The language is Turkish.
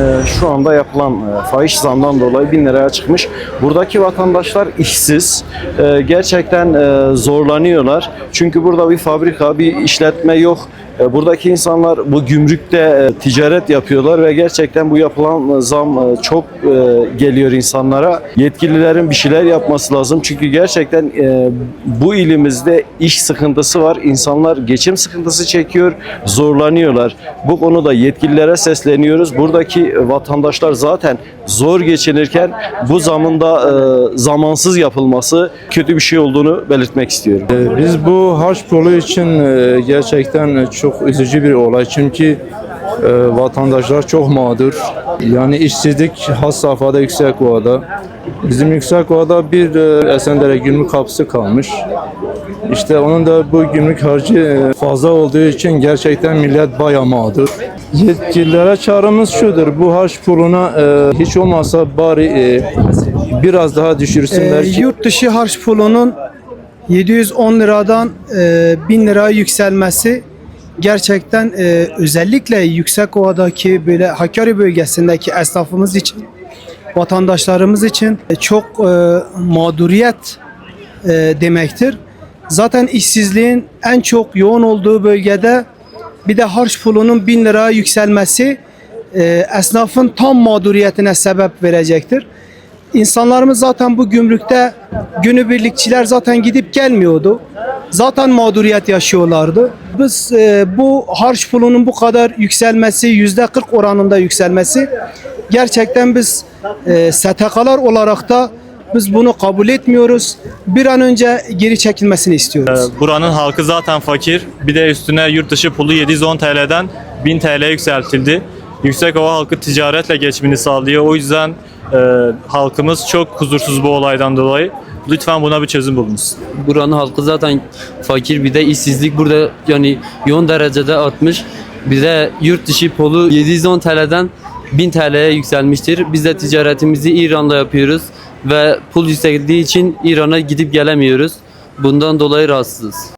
Ee, Şu anda yapılan e, fahiş zamdan dolayı 1000 liraya çıkmış. Buradaki vatandaşlar işsiz. Ee, Gerçekten e, zorlanıyorlar. Çünkü burada bir fabrika, bir işletme yok. E, Buradaki insanlar bu gümrükte e, ticaret yapıyorlar ve gerçekten bu yapılan zam e, çok e, geliyor insanlara. Yetkililerin bir şeyler yapması lazım. Çünkü gerçekten bu ilimizde iş sıkıntısı var. İnsanlar geçim sıkıntısı çekiyor, zorlanıyorlar. Bu konuda yetkililere sesleniyoruz. Buradaki vatandaşlar zaten zor geçinirken bu zamında zamansız yapılması kötü bir şey olduğunu belirtmek istiyorum. Biz bu harç pulu için gerçekten çok üzücü bir olay çünkü e, vatandaşlar çok mağdur. Yani işsizlik has safhada yüksek ovada. Bizim yüksek ovada bir e, Esendere gümrük kapısı kalmış. İşte onun da bu gümrük harcı e, fazla olduğu için gerçekten millet bayağı mağdur. Yetkililere çağrımız şudur. Bu harç puluna e, hiç olmazsa bari e, biraz daha düşürsünler ki yurt dışı harç pulunun 710 liradan e, 1000 liraya yükselmesi gerçekten e, özellikle Yüksekova'daki böyle Hakkari bölgesindeki esnafımız için, vatandaşlarımız için e, çok e, mağduriyet e, demektir. Zaten işsizliğin en çok yoğun olduğu bölgede bir de harç pulunun 1000 liraya yükselmesi e, esnafın tam mağduriyetine sebep verecektir. İnsanlarımız zaten bu gümrükte günübirlikçiler zaten gidip gelmiyordu. Zaten mağduriyet yaşıyorlardı. Biz e, bu harç pulunun bu kadar yükselmesi, yüzde 40 oranında yükselmesi gerçekten biz e, STK'lar olarak da biz bunu kabul etmiyoruz. Bir an önce geri çekilmesini istiyoruz. Buranın halkı zaten fakir. Bir de üstüne yurt dışı pulu 710 TL'den 1000 TL'ye yükseltildi. Yüksekova halkı ticaretle geçimini sağlıyor. O yüzden e, halkımız çok huzursuz bu olaydan dolayı. Lütfen buna bir çözüm bulunuz. Buranın halkı zaten fakir bir de işsizlik burada yani yoğun derecede artmış. Bir de yurt dışı polu 710 TL'den 1000 TL'ye yükselmiştir. Biz de ticaretimizi İran'da yapıyoruz ve pul yükseldiği için İran'a gidip gelemiyoruz. Bundan dolayı rahatsızız.